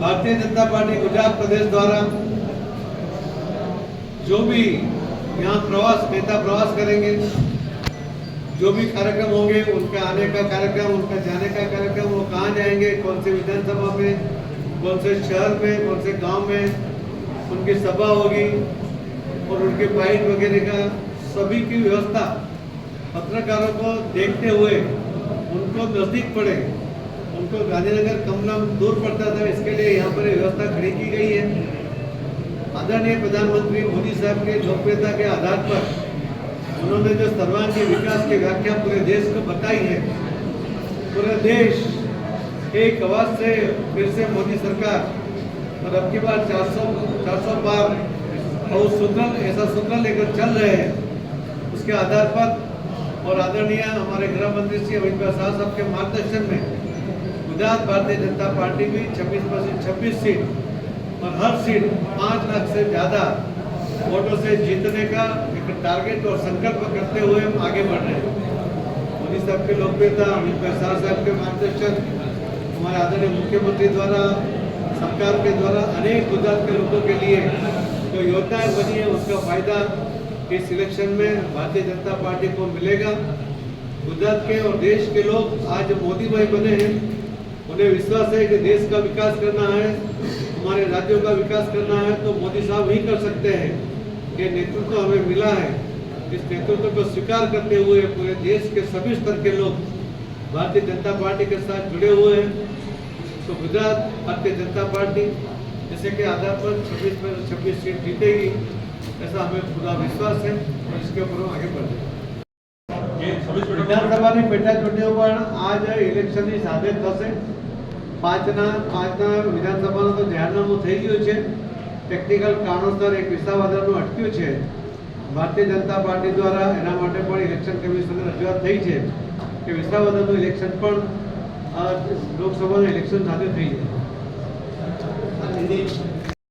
Bharatiya Janata party Gujarat प्रदेश द्वारा जो भी यहाँ प्रवास नेता प्रवास करेंगे जो भी कार्यक्रम होंगे उनका आने का कार्यक्रम उनका जाने का कार्यक्रम, वो कहाँ जाएँगे, कौन से विधानसभा में, कौन से शहर में, कौन से गाँव में, उनकी सभा होगी और उनके फाइट वगैरह का सभी की व्यवस्था पत्रकारों को देखते हुए उनको नज़दीक पड़े। उनको गांधीनगर कमलम दूर पड़ता था, इसके लिए यहाँ पर व्यवस्था खड़ी की गई है। आदरणीय प्रधानमंत्री मोदी साहब के लोकप्रियता के आधार पर उन्होंने जो सर्वांगीण विकास की व्याख्या पूरे देश को बताई है, पूरे देश एक आवाज़ से फिर से मोदी सरकार और अब की बार 400 400 पार और सूत्र ऐसा सूत्र लेकर चल रहे हैं। उसके आधार पर और आदरणीय हमारे गृह मंत्री श्री अमित भाई शाह साहब के मार्गदर्शन में गुजरात भारतीय जनता पार्टी भी 26 परसेंट, छब्बीस सीट और हर सीट पाँच लाख से ज़्यादा वोटों से जीतने का टारगेट और संकल्प करते हुए हम आगे बढ़ रहे हैं। मोदी साहब की लोकप्रियता, अमित शाह साहब के मार्गदर्शन, हमारे आदरणीय मुख्यमंत्री द्वारा, सरकार के द्वारा अनेक गुजरात के लोगों के लिए जो योजनाएँ बनी है, उसका फ़ायदा इस इलेक्शन में भारतीय जनता पार्टी को मिलेगा। गुजरात के और देश के लोग आज मोदी भाई बने हैं। उन्हें विश्वास है कि देश का विकास करना है, हमारे राज्यों का विकास करना है तो मोदी साहब ही कर सकते हैं। ये नेतृत्व हमें मिला है इस नेतृत्व को स्वीकार करते हुए पूरे देश के सभी स्तर के लोग भारतीय जनता पार्टी के साथ जुड़े हुए हैं तो गुजरात भारतीय जनता पार्टी जैसे के आधार पर छब्बीस में छब्बीस सीट जीतेगी ऐसा हमें पूरा विश्वास है और इसके ऊपर हम आगे बढ़ रहे વિધાનસભાની પેટા ચૂંટણીઓ પણ આ જ ઇલેક્શનની સાથે જ થશે પાંચના પાંચના વિધાનસભાનું તો જાહેરનામું થઈ ગયું છે ટેકનિકલ કારણોસર એક વિસાવદરનું અટક્યું છે. ભારતીય જનતા પાર્ટી દ્વારા એના માટે પણ ઇલેક્શન કમિશનને રજૂઆત થઈ છે કે વિસાવદરનું ઇલેક્શન પણ લોકસભાનું ઇલેક્શન સાથે થઈ જાય